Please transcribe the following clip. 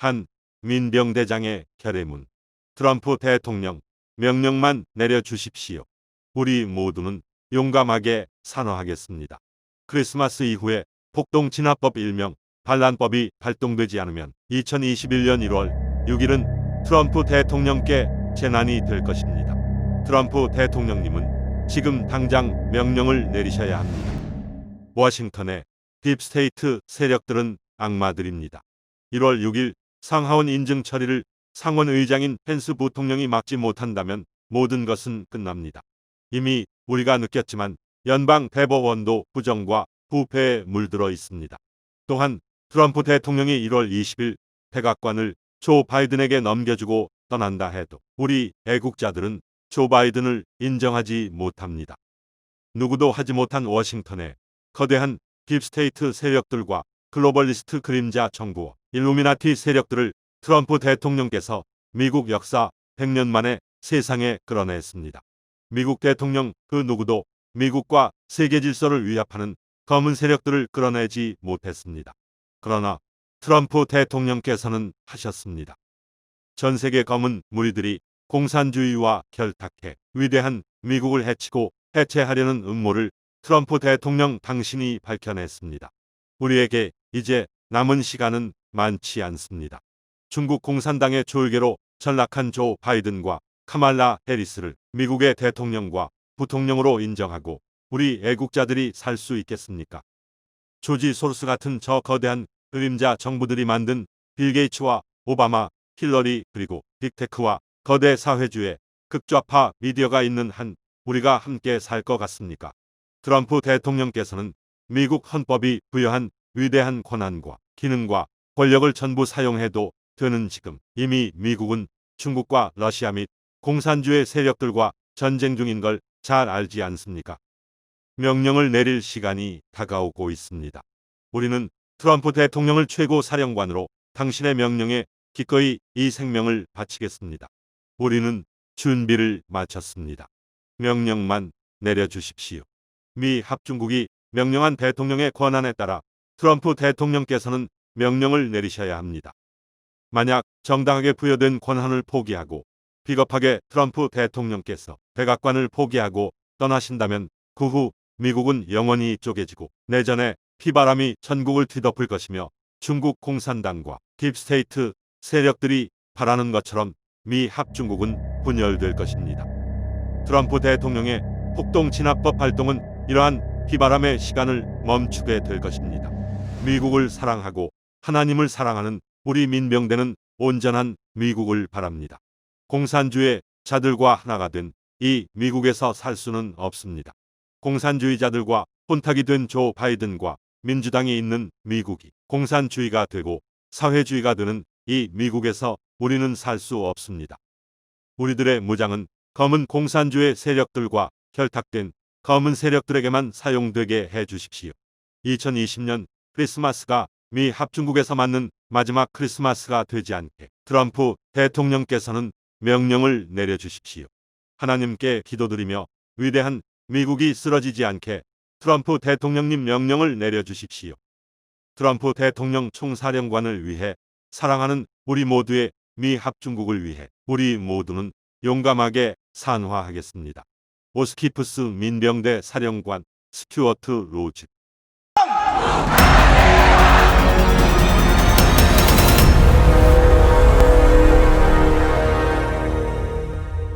한 민병대장의 결의문. 트럼프 대통령 명령만 내려주십시오. 우리 모두는 용감하게 산화하겠습니다. 크리스마스 이후에 폭동 진압법 일명 반란법이 발동되지 않으면 2021년 1월 6일은 트럼프 대통령께 재난이 될 것입니다. 트럼프 대통령님은 지금 당장 명령을 내리셔야 합니다. 워싱턴의 딥스테이트 세력들은 악마들입니다. 1월 6일 상하원 인증 처리를 상원 의장인 펜스 부통령이 막지 못한다면 모든 것은 끝납니다. 이미 우리가 느꼈지만 연방 대법원도 부정과 부패에 물들어 있습니다. 또한 트럼프 대통령이 1월 20일 백악관을 조 바이든에게 넘겨주고 떠난다 해도 우리 애국자들은 조 바이든을 인정하지 못합니다. 누구도 하지 못한 워싱턴의 거대한 딥스테이트 세력들과 글로벌리스트 그림자 정부 일루미나티 세력들을 트럼프 대통령께서 미국 역사 100년 만에 세상에 끌어냈습니다. 미국 대통령 그 누구도 미국과 세계 질서를 위협하는 검은 세력들을 끌어내지 못했습니다. 그러나 트럼프 대통령께서는 하셨습니다. 전 세계 검은 무리들이 공산주의와 결탁해 위대한 미국을 해치고 해체하려는 음모를 트럼프 대통령 당신이 밝혀냈습니다. 우리에게 이제 남은 시간은 많지 않습니다. 중국 공산당의 졸개로 전락한 조 바이든과 카말라 해리스를 미국의 대통령과 부통령으로 인정하고 우리 애국자들이 살 수 있겠습니까? 조지 소르스 같은 저 거대한 그림자 정부들이 만든 빌 게이츠와 오바마, 힐러리 그리고 빅테크와 거대 사회주의 극좌파 미디어가 있는 한 우리가 함께 살 것 같습니까? 트럼프 대통령께서는 미국 헌법이 부여한 위대한 권한과 기능과 권력을 전부 사용해도 되는 지금 이미 미국은 중국과 러시아 및 공산주의 세력들과 전쟁 중인 걸 잘 알지 않습니까? 명령을 내릴 시간이 다가오고 있습니다. 우리는 트럼프 대통령을 최고 사령관으로 당신의 명령에 기꺼이 이 생명을 바치겠습니다. 우리는 준비를 마쳤습니다. 명령만 내려주십시오. 미 합중국이 명령한 대통령의 권한에 따라 트럼프 대통령께서는 명령을 내리셔야 합니다. 만약 정당하게 부여된 권한을 포기하고 비겁하게 트럼프 대통령께서 백악관을 포기하고 떠나신다면 그 후 미국은 영원히 쪼개지고 내전에 피바람이 전국을 뒤덮을 것이며 중국 공산당과 딥스테이트 세력들이 바라는 것처럼 미 합중국은 분열될 것입니다. 트럼프 대통령의 폭동 진압법 발동은 이러한 비바람의 시간을 멈추게 될 것입니다. 미국을 사랑하고 하나님을 사랑하는 우리 민병대는 온전한 미국을 바랍니다. 공산주의 자들과 하나가 된 이 미국에서 살 수는 없습니다. 공산주의자들과 혼탁이 된 조 바이든과 민주당이 있는 미국이 공산주의가 되고 사회주의가 되는 이 미국에서 우리는 살 수 없습니다. 우리들의 무장은 검은 공산주의 세력들과 결탁된 검은 세력들에게만 사용되게 해 주십시오. 2020년 크리스마스가 미 합중국에서 맞는 마지막 크리스마스가 되지 않게 트럼프 대통령께서는 명령을 내려주십시오. 하나님께 기도드리며 위대한 미국이 쓰러지지 않게 트럼프 대통령님 명령을 내려주십시오. 트럼프 대통령 총사령관을 위해 사랑하는 우리 모두의 미 합중국을 위해 우리 모두는 용감하게 산화하겠습니다. 오스키프스 민병대 사령관 스튜어트 로즈